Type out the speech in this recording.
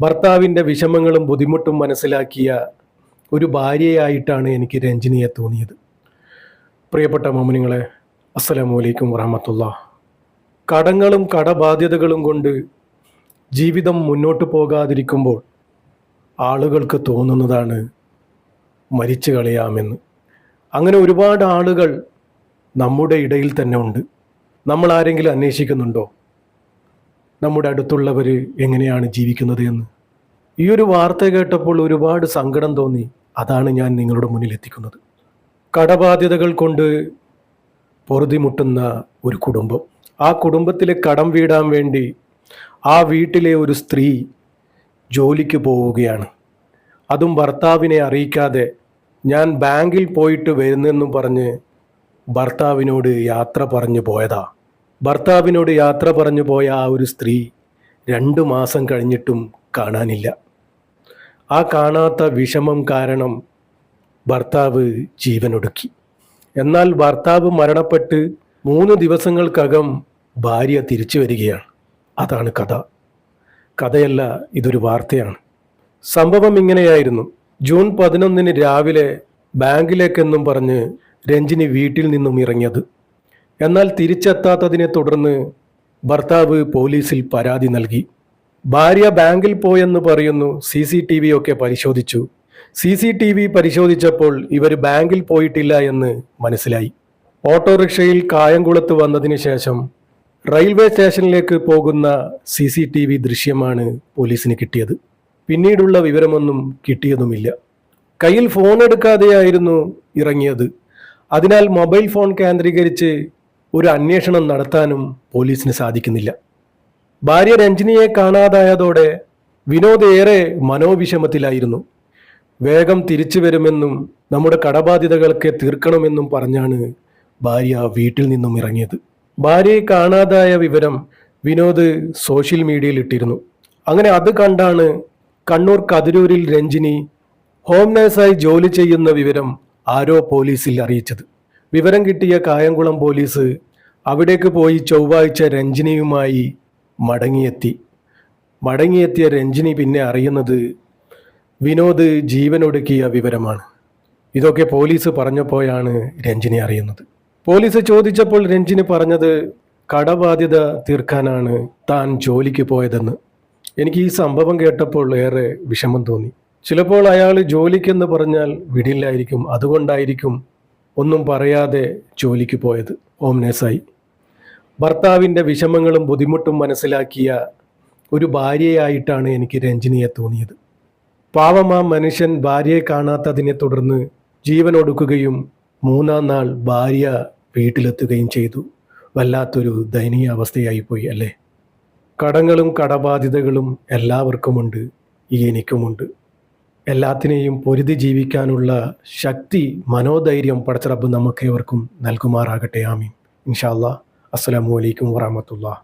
ഭർത്താവിന്റെ വിഷമങ്ങളും ബുദ്ധിമുട്ടും മനസ്സിലാക്കിയ ഒരു ഭാര്യയായിട്ടാണ് എനിക്ക് രഞ്ജിനിയെ തോന്നിയത്. പ്രിയപ്പെട്ട മോമിനിങ്ങളെ അസ്സലാമു അലൈക്കും വറഹമത്തുള്ള. കടങ്ങളും കടബാധ്യതകളും കൊണ്ട് ജീവിതം മുന്നോട്ട് പോകാതിരിക്കുമ്പോൾ ആളുകൾക്ക് തോന്നുന്നതാണ് മരിച്ചു കളയാമെന്ന്. അങ്ങനെ ഒരുപാട് ആളുകൾ നമ്മുടെ ഇടയിൽ തന്നെ ഉണ്ട്. നമ്മൾ ആരെങ്കിലും അന്വേഷിക്കുന്നുണ്ടോ? നമ്മുടെ അടുത്തുള്ളവർ എങ്ങനെയാണ് ജീവിക്കുന്നത് എന്ന്? ഈ ഒരു വാർത്ത കേട്ടപ്പോൾ ഒരുപാട് സങ്കടം തോന്നി. അതാണ് ഞാൻ നിങ്ങളുടെ മുന്നിൽ എത്തിക്കുന്നത്. കടബാധ്യതകൾ കൊണ്ട് പൊറുതിമുട്ടുന്ന ഒരു കുടുംബം. ആ കുടുംബത്തിലെ കടം വീടാൻ വേണ്ടി ആ വീട്ടിലെ ഒരു സ്ത്രീ ജോലിക്ക് പോവുകയാണ്. അതും ഭർത്താവിനെ അറിയിക്കാതെ ഞാൻ ബാങ്കിൽ പോയിട്ട് വരുന്നെന്നും പറഞ്ഞ് ഭർത്താവിനോട് യാത്ര പറഞ്ഞു പോയതാ. ഭർത്താവിനോട് യാത്ര പറഞ്ഞു പോയ ആ ഒരു സ്ത്രീ രണ്ടു മാസം കഴിഞ്ഞിട്ടും കാണാനില്ല. ആ കാണാത്ത വിഷമം കാരണം ഭർത്താവ് ജീവനൊടുക്കി. എന്നാൽ ഭർത്താവ് മരണപ്പെട്ട് മൂന്ന് ദിവസങ്ങൾക്കകം ഭാര്യ തിരിച്ചു വരികയാണ്. അതാണ് കഥ. കഥയല്ല ഇതൊരു വാർത്തയാണ്. സംഭവം ഇങ്ങനെയായിരുന്നു. ജൂൺ പതിനൊന്നിന് രാവിലെ ബാങ്കിലേക്കെന്നും പറഞ്ഞ് രഞ്ജിനി വീട്ടിൽ നിന്നും ഇറങ്ങിയത്. എന്നാൽ തിരിച്ചെത്താത്തതിനെ തുടർന്ന് ഭർത്താവ് പോലീസിൽ പരാതി നൽകി. ഭാര്യ ബാങ്കിൽ പോയെന്ന് പറയുന്നു സി സി ടി വി ഒക്കെ പരിശോധിച്ചു. സി സി ടി വി പരിശോധിച്ചപ്പോൾ ഇവർ ബാങ്കിൽ പോയിട്ടില്ല എന്ന് മനസ്സിലായി. ഓട്ടോറിക്ഷയിൽ കായംകുളത്ത് വന്നതിന് ശേഷം റെയിൽവേ സ്റ്റേഷനിലേക്ക് പോകുന്ന സി സി ടി വി ദൃശ്യമാണ് പോലീസിന് കിട്ടിയത്. പിന്നീടുള്ള വിവരമൊന്നും കിട്ടിയതുമില്ല. കയ്യിൽ ഫോൺ എടുക്കാതെയായിരുന്നു ഇറങ്ങിയത്. അതിനാൽ മൊബൈൽ ഫോൺ കേന്ദ്രീകരിച്ച് ഒരു അന്വേഷണം നടത്താനും പോലീസിന് സാധിക്കുന്നില്ല. ഭാര്യ രഞ്ജിനിയെ കാണാതായതോടെ വിനോദ് ഏറെ മനോവിഷമത്തിലായിരുന്നു. വേഗം തിരിച്ചു വരുമെന്നും നമ്മുടെ കടബാധ്യതകളൊക്കെ തീർക്കണമെന്നും പറഞ്ഞാണ് ഭാര്യ വീട്ടിൽ നിന്നും ഇറങ്ങിയത്. ഭാര്യയെ കാണാതായ വിവരം വിനോദ് സോഷ്യൽ മീഡിയയിൽ ഇട്ടിരുന്നു. അങ്ങനെ അത് കണ്ടാണ് കണ്ണൂർ കതിരൂരിൽ രഞ്ജിനി ഹോം നേഴ്സായി ജോലി ചെയ്യുന്ന വിവരം ആരോ പോലീസിൽ അറിയിച്ചത്. വിവരം കിട്ടിയ കായംകുളം പോലീസ് അവിടേക്ക് പോയി ചൊവ്വാഴ്ച രഞ്ജിനിയുമായി മടങ്ങിയെത്തി. മടങ്ങിയെത്തിയ രഞ്ജിനി പിന്നെ അറിയുന്നത് വിനോദ് ജീവനൊടുക്കിയ വിവരമാണ്. ഇതൊക്കെ പോലീസ് പറഞ്ഞപ്പോഴാണ് രഞ്ജിനി അറിയുന്നത്. പോലീസ് ചോദിച്ചപ്പോൾ രഞ്ജിനി പറഞ്ഞത് കടബാധ്യത തീർക്കാനാണ് താൻ ജോലിക്ക് പോയതെന്ന്. എനിക്ക് ഈ സംഭവം കേട്ടപ്പോൾ ഏറെ വിഷമം തോന്നി. ചിലപ്പോൾ അയാൾ ജോലിക്കെന്ന് പറഞ്ഞാൽ വിടില്ലായിരിക്കും അതുകൊണ്ടായിരിക്കും ഒന്നും പറയാതെ ജോലിക്ക് പോയത് ഓം നേസായി ഭർത്താവിന്റെ വിഷമങ്ങളും ബുദ്ധിമുട്ടും മനസ്സിലാക്കിയ ഒരു ഭാര്യയായിട്ടാണ് എനിക്ക് രഞ്ജിനിയെ തോന്നിയത്. പാവം ആ മനുഷ്യൻ ഭാര്യയെ കാണാത്തതിനെ തുടർന്ന് ജീവൻ ഒടുക്കുകയും മൂന്നാം നാൾ ഭാര്യ വീട്ടിലെത്തുകയും ചെയ്തു. വല്ലാത്തൊരു ദയനീയ അവസ്ഥയായിപ്പോയി അല്ലേ? കടങ്ങളും കടബാധ്യതകളും എല്ലാവർക്കുമുണ്ട് എനിക്കുമുണ്ട്. എല്ലാത്തിനെയും പൊരുതി ജീവിക്കാനുള്ള ശക്തി മനോധൈര്യം പടച്ചറബ് നമുക്കേവർക്കും നൽകുമാറാകട്ടെ. ആമീൻ. ഇൻഷാ അല്ലാ അസ്സലാമു അലൈക്കും വറഹമത്തുള്ള